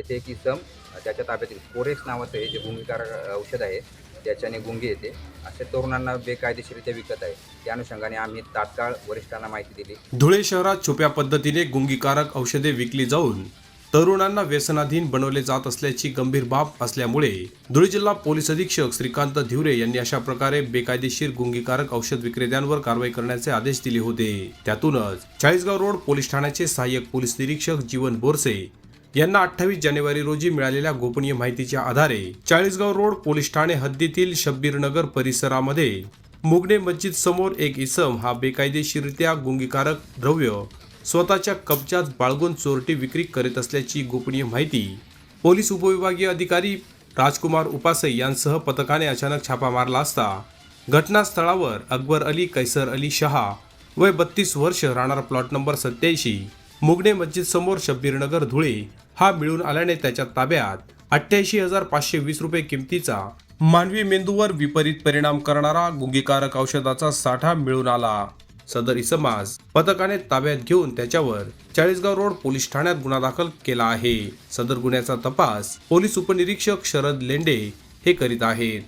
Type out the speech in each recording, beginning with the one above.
येथे एक इसम त्याच्या ताब्यातील कोरेक्स नावाचं हे जे गुंगीकारक औषध आहे त्याच्याने गुंगी येते. अशा तरुणांना बेकायदेशीरित्या विकत आहे. त्या अनुषंगाने आम्ही तात्काळ वरिष्ठांना माहिती दिली. धुळे शहरात छुप्या पद्धतीने गुंगीकारक औषधे विकली जाऊन तरुणांना व्यसनाधीन बनवले जात असल्याची गंभीर बाब असल्यामुळे धुळे जिल्हा पोलीस अधीक्षक श्रीकांत धिवरे यांनी अशा प्रकारे बेकायदेशीर गुंगीकारक औषध विक्रेत्यांवर कारवाई करण्याचे आदेश दिले होते. त्यातूनच चाळीसगाव रोड पोलीस ठाण्याचे सहाय्यक पोलीस निरीक्षक जीवन बोरसे यांना अठ्ठावीस जानेवारी रोजी मिळालेल्या गोपनीय माहितीच्या आधारे चाळीसगाव रोड पोलीस ठाणे हद्दीतील शब्बीरनगर परिसरामध्ये मुगणे मस्जिद समोर एक इसम हा बेकायदेशीरित्या गुंगीकारक द्रव्य स्वतःच्या कब्जात बाळगून चोरटी विक्री करीत असल्याची गोपनीय माहिती पोलीस उपविभागीय अधिकारी राजकुमार उपासे यांसह पथकाने अचानक छापा मारला असता घटनास्थळावर अकबर अली कैसर अली शहा वय बत्तीस वर्ष राहणार प्लॉट नंबर सत्याऐंशी मुगणे मस्जिद समोर शब्बीरनगर धुळे हा मिळून आल्याने त्याच्या ताब्यात अठ्ठ्याऐंशी हजार पाचशे वीस रुपये किमतीचा मानवी मेंदूवर विपरीत परिणाम करणारा गुंगीकारक औषधाचा साठा मिळून आला. सदर इसमास पथकाने ताब्यात घेऊन त्याच्यावर चाळीसगाव रोड पोलीस ठाण्यात गुन्हा दाखल केला आहे. सदर गुन्ह्याचा तपास पोलीस उपनिरीक्षक शरद लेंडे हे करीत आहेत.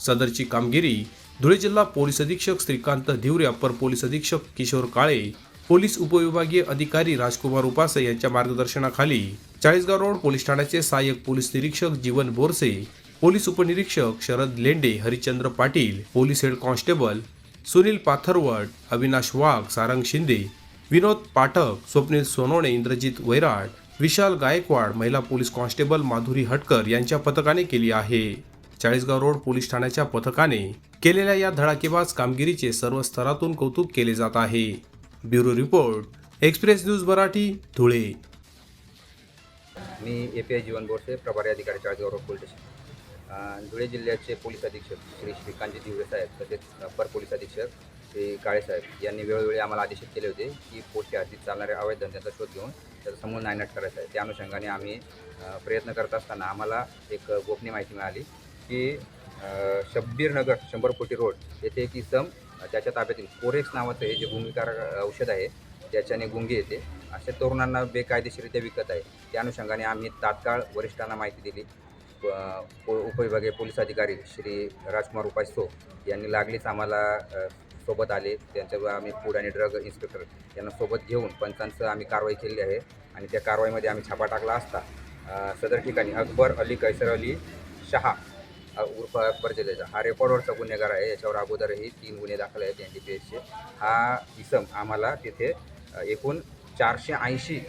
सदरची कामगिरी धुळे जिल्हा पोलीस अधीक्षक श्रीकांत धिवरे अप्पर पोलीस अधीक्षक किशोर काळे पोलीस उपविभागीय अधिकारी राजकुमार उपासे यांच्या मार्गदर्शनाखाली चाळीसगाव रोड पोलीस ठाण्याचे सहाय्यक पोलीस निरीक्षक जीवन बोरसे पोलीस उपनिरीक्षक Sharad Lende Harichandra Patil police head constable Sunil Patharwad Avinash Wagh Sarang Shinde Vinod Pathak Swapnil Sonawane Indrajit Vairat Vishal Gaikwad महिला पोलीस कॉन्स्टेबल माधुरी हटकर यांच्या पथकाने केली आहे. चाळीसगाव रोड पोलीस ठाण्याच्या पथकाने केलेल्या या धडाकेबाज कामगिरीचे सर्व स्तरातून कौतुक केले जात आहे. Bureau report Express News Marathi Dhule. Me A P I Jeevan Borse प्रभारी अधिकारी Chalisgaon road police station. Dhule जिल्ह्याचे पोलीस अधीक्षक श्री श्रीकांतजी दिवरे साहेब तसेच अपर पोलीस अधीक्षक श्री काळे साहेब यांनी वेळोवेळी आम्हाला आदेशित केले होते की पोस्टच्या हद्दीत चालणाऱ्या अवैध धंद्याचा शोध घेऊन त्याचा समूळ नायनाट करायचा आहे. त्या अनुषंगाने आम्ही प्रयत्न करत असताना आम्हाला एक गोपनीय माहिती मिळाली की शब्बीरनगर शंभर कोटी रोड येथे एक इसम त्याच्या ताब्यातील कोरेक्स नावाचं हे जे गुंगीकारक औषध आहे ज्याच्याने गुंगी येते अशा तरुणांना बेकायदेशीरित्या विकत आहे. त्या अनुषंगाने आम्ही तात्काळ वरिष्ठांना माहिती दिली. उपविभागीय पोलीस अधिकारी श्री राजकुमार उपासो यांनी लागलीच आम्हाला सोबत आले. त्यांच्यावर आम्ही फूड आणि ड्रग इन्स्पेक्टर यांना सोबत घेऊन पंचांचं आम्ही कारवाई केली आहे आणि त्या कारवाईमध्ये आम्ही छापा टाकला असता. सदर ठिकाणी अकबर अली कैसर अली शहा उर्फ अकबर जलेजा हा रेकॉर्डवरचा गुन्हेगार आहे याच्यावर अगोदरही तीन गुन्हे दाखल आहेत एन डी पी एसचे हा इसम आम्हाला तिथे एकूण चारशे ऐंशी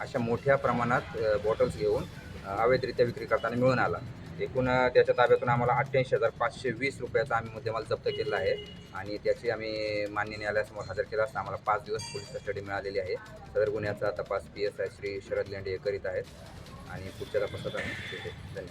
अशा मोठ्या प्रमाणात बॉटल्स घेऊन अवैधरित्या विक्री करताना मिळून आला. एकूण त्याच्या ताब्यातून आम्हाला अठ्ठ्याऐंशी हजार पाचशे वीस रुपयाचा आम्ही मुद्देमाल जप्त केलेला आहे आणि त्याची आम्ही मान्य न्यायालयासमोर हजर केला असता आम्हाला पाच दिवस पोलीस कस्टडी मिळालेली आहे. सदर गुन्ह्याचा तपास P S I Shri Sharad Lende हे करीत आहेत. आणि पुढच्या तपासात आम्ही धन्यवाद.